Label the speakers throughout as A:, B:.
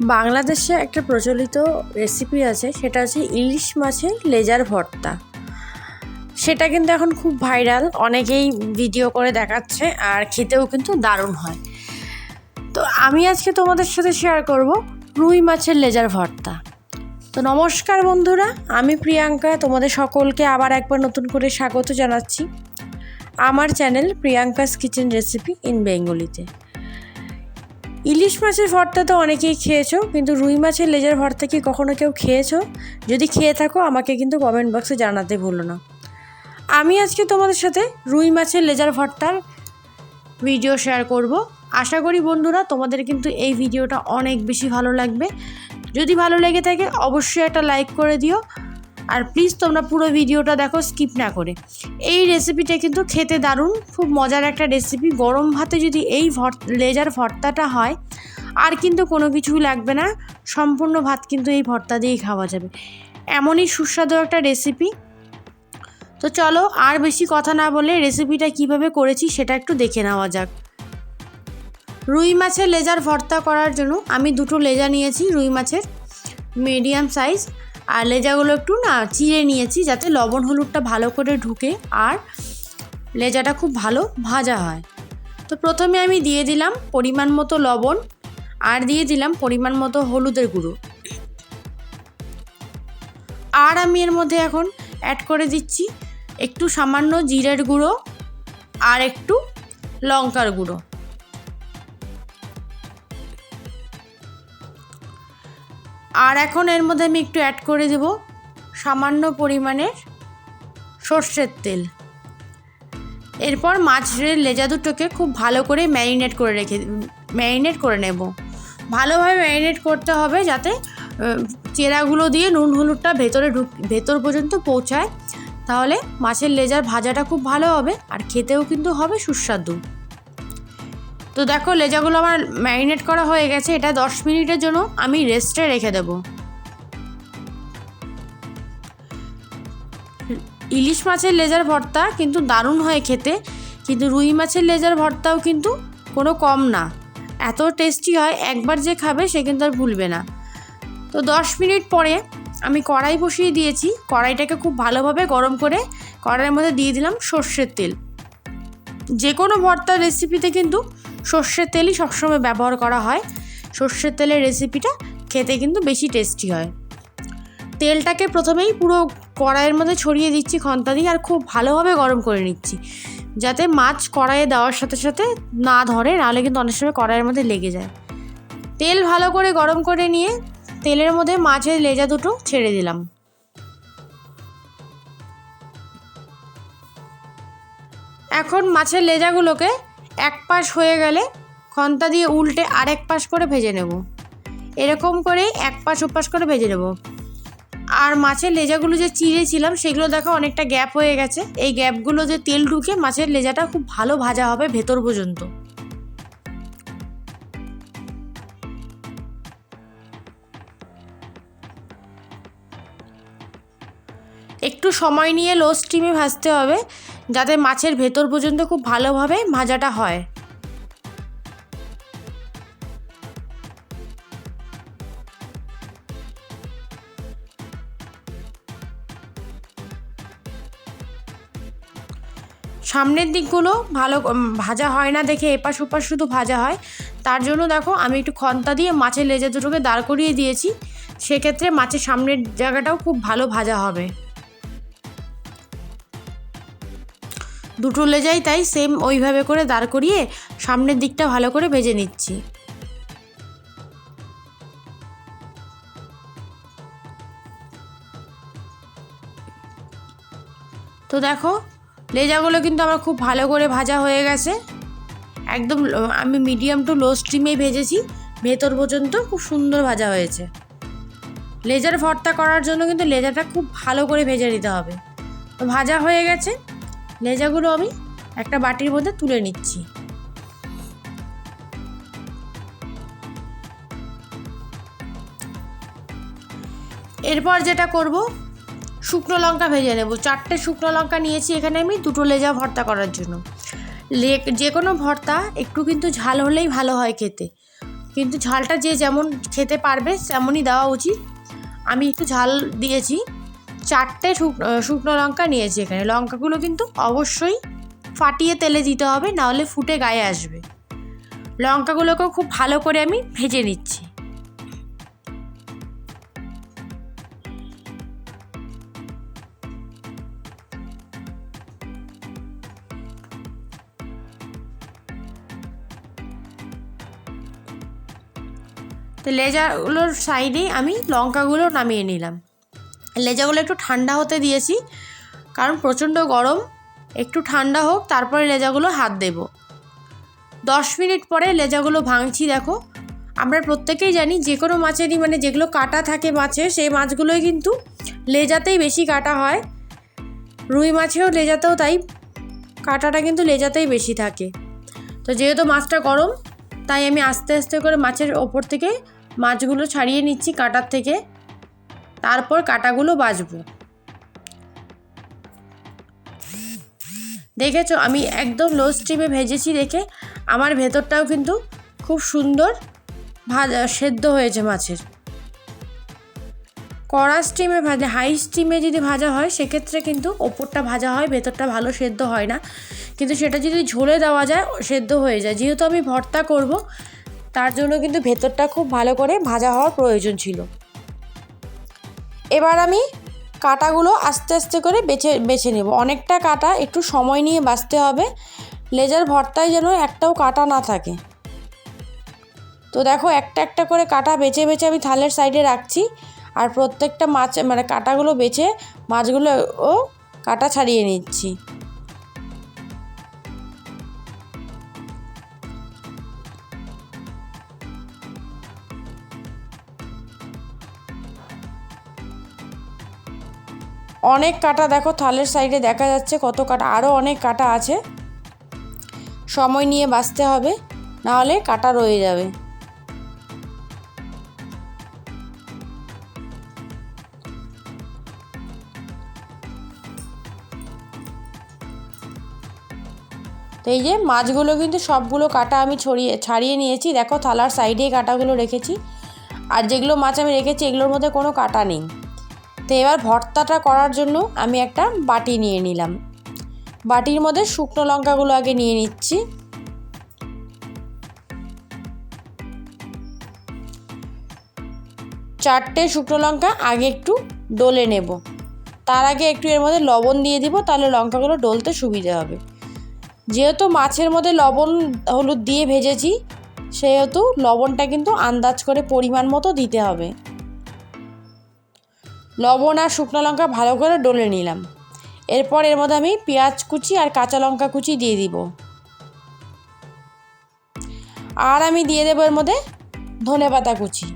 A: বাংলাদেশে একটা প্রচলিত রেসিপি আছে, সেটা হচ্ছে ইলিশ মাছের লেজার ভর্তা। সেটা কিন্তু এখন খুব ভাইরাল অনেকেই ভিডিও করে দেখাচ্ছে আর খেতেও কিন্তু দারুণ হয়। তো আমি আজকে তোমাদের সাথে শেয়ার করব রুই মাছের লেজার ভর্তা। তো নমস্কার বন্ধুরা, আমি প্রিয়াঙ্কা, তোমাদের সকলকে আবার একবার নতুন করে স্বাগত জানাচ্ছি। আমার channel Priyanka's kitchen recipe in বেঙ্গলিতে ইলিশ মাছের ভর্তা তো অনেকেই খেয়েছো, কিন্তু রুই মাছের লেজার ভর্তা কি কখনো কেউ খেয়েছো? যদি খেয়ে থাকো, আমাকে কিন্তু কমেন্ট বক্সে জানাতে ভুলো না। আমি আজকে তোমাদের সাথে রুই মাছের লেজার ভর্তার ভিডিও শেয়ার করব। আশা করি বন্ধুরা, তোমাদের কিন্তু এই ভিডিওটা অনেক বেশি ভালো লাগবে। যদি ভালো লেগে থাকে, অবশ্যই একটা লাইক করে দিও। আর প্লিজ তোমরা পুরো ভিডিওটা দেখো স্কিপ না করে। এই রেসিপিটা কিন্তু খেতে দারুণ, খুব মজার একটা রেসিপি গরম ভাতে যদি এই ভর লেজার ভর্তাটা হয়, আর কিন্তু কোনো কিছুই লাগবে না, সম্পূর্ণ ভাত কিন্তু এই ভর্তা দিয়েই খাওয়া যাবে। এমনই সুস্বাদু একটা রেসিপি তো চলো, আর বেশি কথা না বলে রেসিপিটা কীভাবে করেছি সেটা একটু দেখে নেওয়া যাক। রুই মাছের লেজার ভর্তা করার জন্য আমি দুটো লেজা নিয়েছি, রুই মাছের মিডিয়াম সাইজ আর লেজাগুলো একটু না চিড়ে নিয়েছি যাতে লবণ হলুদটা ভালো করে ঢুকে আর লেজাটা খুব ভালো ভাজা হয়। তো প্রথমে আমি দিয়ে দিলাম পরিমাণ মতো লবণ আর দিয়ে দিলাম পরিমাণ মতো হলুদের গুঁড়ো। আর আমি এর মধ্যে এখন অ্যাড করে দিচ্ছি একটু সামান্য জিরের গুঁড়ো আর একটু লঙ্কার গুঁড়ো। আর এখন এর মধ্যে আমি একটু অ্যাড করে দেব সামান্য পরিমাণের সর্ষের তেল। এরপর মাছের লেজা দুটোকে খুব ভালো করে ম্যারিনেট করে রেখে ম্যারিনেট করে নেব। ভালোভাবে ম্যারিনেট করতে হবে যাতে চেরাগুলো দিয়ে নুন হলুদটা ভেতরে ঢুক, ভেতর পর্যন্ত পৌঁছায়। তাহলে মাছের লেজার ভাজাটা খুব ভালো হবে আর খেতেও কিন্তু হবে সুস্বাদু। তো দেখো, লেজাগুলো আমার ম্যারিনেট করা হয়ে গেছে। এটা দশ মিনিটের জন্য আমি রেস্টে রেখে দেব। ইলিশ মাছের লেজার ভর্তা কিন্তু দারুণ হয় খেতে, কিন্তু রুই মাছের লেজার ভর্তাও কিন্তু কোনো কম না। এত টেস্টি হয়, একবার যে খাবে সে কিন্তু আর ভুলবে না। তো দশ মিনিট পরে আমি কড়াই বসিয়ে দিয়েছি। কড়াইটাকে খুব ভালোভাবে গরম করে কড়াইয়ের মধ্যে দিয়ে দিলাম সর্ষের তেল। যে কোনো ভর্তার রেসিপিতে কিন্তু সর্ষের তেলই সবসময় ব্যবহার করা হয়। সর্ষের তেলের রেসিপিটা খেতে কিন্তু বেশি টেস্টি হয়। তেলটাকে প্রথমেই পুরো কড়াইয়ের মধ্যে ছড়িয়ে দিচ্ছি খন্তা দিয়ে আর খুব ভালোভাবে গরম করে নিচ্ছি। যাতে মাছ কড়াইয়ে দেওয়ার সাথে সাথে না ধরে, নাহলে কিন্তু অনেক সময় কড়াইয়ের মধ্যে লেগে যায়। তেল ভালো করে গরম করে নিয়ে তেলের মধ্যে মাছের লেজা দুটো ছেড়ে দিলাম। এখন মাছের লেজাগুলোকে এক পাশ হয়ে গেলে খন্তা দিয়ে উল্টে আরেক পাশ করে ভেজে নেব। এরকম করে এক পাশ ওপাশ করে ভেজে নেব। আর মাছের লেজাগুলো যে চিড়েছিলাম সেগুলো দেখো অনেকটা গ্যাপ হয়ে গেছে। এই গ্যাপগুলো যে তেল ঢুকে মাছের লেজাটা খুব ভালো ভাজা হবে ভেতর পর্যন্ত। একটু সময় নিয়ে লো স্টিমে ভাজতে হবে। যাতে মাছের ভেতর পর্যন্ত খুব ভালোভাবে ভাজাটা হয়। সামনের দিকগুলো ভালো ভাজা হয় না দেখে এপাশ ওপাশ শুধু ভাজা হয়। তার জন্য দেখো আমি একটু খন্তা দিয়ে মাছের লেজা দুটোকে দাঁড় করিয়ে দিয়েছি। সেক্ষেত্রে মাছের সামনের জায়গাটাও খুব ভালো ভাজা হবে। দুটো লেজাই তাই সেম ওইভাবে করে দাঁড় করিয়ে সামনের দিকটা ভালো করে ভেজে নিচ্ছি। তো দেখো, লেজাগুলো কিন্তু আমার খুব ভালো করে ভাজা হয়ে গেছে। একদম আমি মিডিয়াম টু লো স্টিমে ভেজেছি, ভেতর পর্যন্ত খুব সুন্দর ভাজা হয়েছে। লেজার ভর্তা করার জন্য কিন্তু লেজাটা খুব ভালো করে ভেজে নিতে হবে। তো ভাজা হয়ে গেছে। লেজাগুলো আমি একটা বাটির মধ্যে তুলে নিচ্ছি। এরপর যেটা করব, শুকনো লঙ্কা ভেজে নেব। চারটে শুকনো লঙ্কা নিয়েছি এখানে আমি, দুটো লেজা ভর্তা করার জন্য। লে যে কোনো ভর্তা, একটু কিন্তু ঝাল হলেই ভালো হয় খেতে। কিন্তু ঝালটা যে যেমন খেতে পারবে, তেমনই দেওয়া উচিত। আমি একটু ঝাল দিয়েছি। চারটে শুকনো লঙ্কা নিয়েছি এখানে। লঙ্কাগুলো কিন্তু অবশ্যই ফাটিয়ে তেলে দিতে হবে, নাহলে ফুটে গায়ে আসবে। লঙ্কাগুলোকেও খুব ভালো করে আমি ভেজে নিচ্ছি। তো লেজাগুলোর সাইডেই আমি লঙ্কাগুলো নামিয়ে নিলাম। লেজাগুলো একটু ঠান্ডা হতে দিয়েছি, কারণ প্রচণ্ড গরম। একটু ঠান্ডা হোক, তারপরে লেজাগুলো হাত দেব। দশ মিনিট পরে লেজাগুলো ভাঙছি, দেখো। আমরা প্রত্যেকেই জানি যে কোনো মাছেরই মানে যেগুলো কাটা থাকে মাছে, সেই মাছগুলোই কিন্তু লেজাতেই বেশি কাটা হয়। রুই মাছেও লেজাতেও তাই, কাটাটা কিন্তু লেজাতেই বেশি থাকে। তো যেহেতু মাছটা গরম, তাই আমি আস্তে আস্তে করে মাছের ওপর থেকে মাছগুলো ছাড়িয়ে নিচ্ছি কাটার থেকে। তারপর কাটাগুলো বাজবো। দেখেছ, আমি একদম লো স্টিমে ভেজেছি দেখে, আমার ভেতরটাও কিন্তু খুব সুন্দর ভাজা, সেদ্ধ হয়েছে মাছের। কড়া স্টিমে ভাজা হাই স্টিমে যদি ভাজা হয়, সেক্ষেত্রে কিন্তু ওপরটা ভাজা হয়, ভেতরটা ভালো সেদ্ধ হয় না। কিন্তু সেটা যদি ঝোলে দেওয়া যায়, সেদ্ধ হয়ে যায়। যেহেতু আমি ভর্তা করব, তার জন্য কিন্তু ভেতরটা খুব ভালো করে ভাজা হওয়ার প্রয়োজন ছিল। এবার আমি কাটাগুলো আস্তে আস্তে করে বেছে বেছে নেব। অনেকটা কাটা একটু সময় নিয়ে বাঁচতে হবে। লেজার ভর্তায় যেন একটাও কাটা না থাকে। তো দেখো, একটা একটা করে কাটা বেছে বেছে আমি থালের সাইডে রাখছি। আর প্রত্যেকটা মাছ মানে কাটাগুলো বেছে মাছগুলো ও কাটা ছাড়িয়ে নিচ্ছি। অনেক কাটা দেখো, থালের সাইডে দেখা যাচ্ছে কত কাটা আরও অনেক কাটা আছে। সময় নিয়ে বাঁচতে হবে, নাহলে কাটা রয়ে যাবে। তো এই যে মাছগুলো কিন্তু সবগুলো কাটা আমি ছড়িয়ে, ছাড়িয়ে নিয়েছি। দেখো থালার সাইডেই কাটাগুলো রেখেছি। আর যেগুলো মাছ আমি রেখেছি, এগুলোর মধ্যে কোনো কাটা নেই। তো এবার ভর্তাটা করার জন্য আমি একটা বাটি নিয়ে নিলাম। বাটির মধ্যে শুকনো লঙ্কাগুলো আগে নিয়ে নিচ্ছি। চারটে শুকনো লঙ্কা আগে একটু ডলে নেব। তার আগে একটু এর মধ্যে লবণ দিয়ে দিব, তাহলে লঙ্কাগুলো ডলতে সুবিধে হবে। যেহেতু মাছের মধ্যে লবণ, হলুদ দিয়ে ভেজেছি, সেহেতু লবণটা কিন্তু আন্দাজ করে পরিমাণ মতো দিতে হবে। লবণ আর শুকনো লঙ্কা ভালো করে ডলে নিলাম। এরপর এর মধ্যে আমি পেঁয়াজ কুচি আর কাঁচা লঙ্কা কুচি দিয়ে দিব। আর আমি দিয়ে দেবো এর মধ্যে ধনে পাতা কুচি।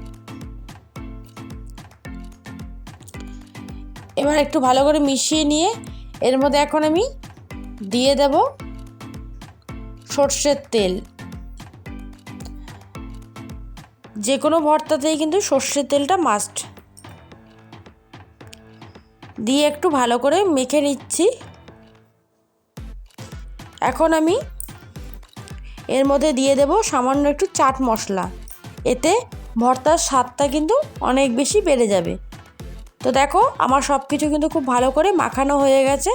A: এবার একটু ভালো করে মিশিয়ে নিয়ে এর মধ্যে এখন আমি দিয়ে দেব সর্ষের তেল। যে কোনো ভর্তাতেই কিন্তু সর্ষের তেলটা মাস্ট দিয়ে একটু ভালো করে মেখে নিচ্ছি। এখন আমি এর মধ্যে দিয়ে দেব সামান্য একটু চাট মশলা। এতে ভর্তার স্বাদটা কিন্তু অনেক বেশি বেড়ে যাবে। তো দেখো, আমার সব কিছু কিন্তু খুব ভালো করে মাখানো হয়ে গেছে।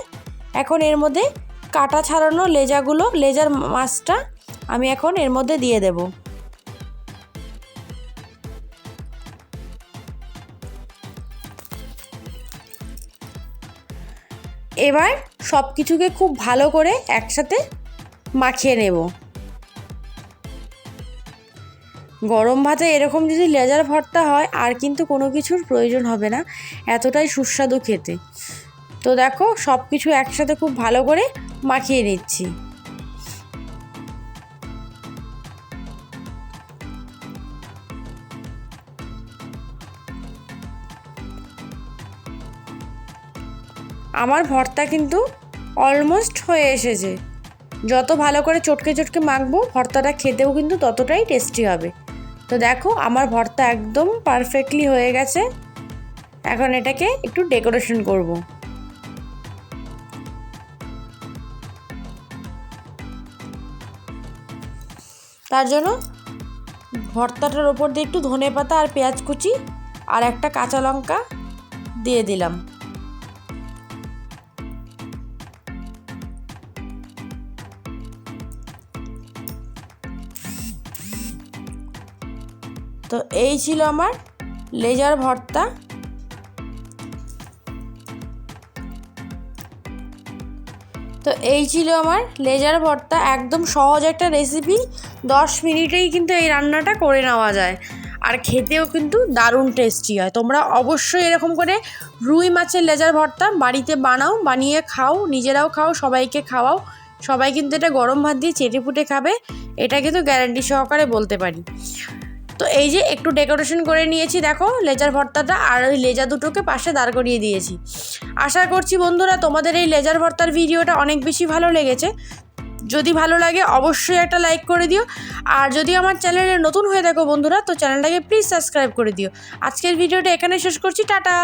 A: এখন এর মধ্যে কাটা ছাড়ানো লেজাগুলো, লেজার মাছটা আমি এখন এর মধ্যে দিয়ে দেবো। এবার সব কিছুকে খুব ভালো করে একসাথে মাখিয়ে নেব। গরম ভাতে এরকম যদি লেজার ভর্তা হয়, আর কিন্তু কোনো কিছুর প্রয়োজন হবে না, এতটাই সুস্বাদু খেতে। তো দেখো সব কিছু একসাথে খুব ভালো করে মাখিয়ে নিচ্ছি। আমার ভর্তা কিন্তু অলমোস্ট হয়ে এসেছে। যত ভালো করে চটকে চটকে মাখবো, ভর্তাটা খেতেও কিন্তু ততটাই টেস্টি হবে। তো দেখো, আমার ভর্তা একদম পারফেক্টলি হয়ে গেছে। এখন এটাকে একটু ডেকোরেশন করব। তার জন্য ভর্তাটার ওপর দিয়ে একটু ধনে পাতা আর পেঁয়াজ কুচি আর একটা কাঁচা লঙ্কা দিয়ে দিলাম। তো এই ছিল আমার লেজার ভর্তা। তো এই ছিল আমার লেজার ভর্তা। একদম সহজ একটা রেসিপি দশ মিনিটেই কিন্তু এই রান্নাটা করে নেওয়া যায়। আর খেতেও কিন্তু দারুণ টেস্টি হয়। তোমরা অবশ্যই এরকম করে রুই মাছের লেজার ভর্তা বাড়িতে বানাও, বানিয়ে খাও, নিজেরাও খাও, সবাইকে খাওয়াও। সবাই কিন্তু এটা গরম ভাত দিয়ে চেটে ফুটে খাবে। এটা কিন্তু গ্যারান্টি সহকারে বলতে পারি। তো এই যে একটু ডেকোরেশন করে নিয়েছি, দেখো, লেজার ভর্তাটা আর ওই লেজা দুটোকে পাশে দাঁড় করিয়ে দিয়েছি। আশা করছি বন্ধুরা তোমাদের এই লেজার ভর্তার ভিডিওটা অনেক বেশি ভালো লেগেছে। যদি ভালো লাগে অবশ্যই একটা লাইক করে দিও। আর যদি আমার চ্যানেলে নতুন হয়ে থাকো বন্ধুরা, তো চ্যানেলটাকে প্লিজ সাবস্ক্রাইব করে দিও। আজকের ভিডিওটা এখানে শেষ করছি, টাটা!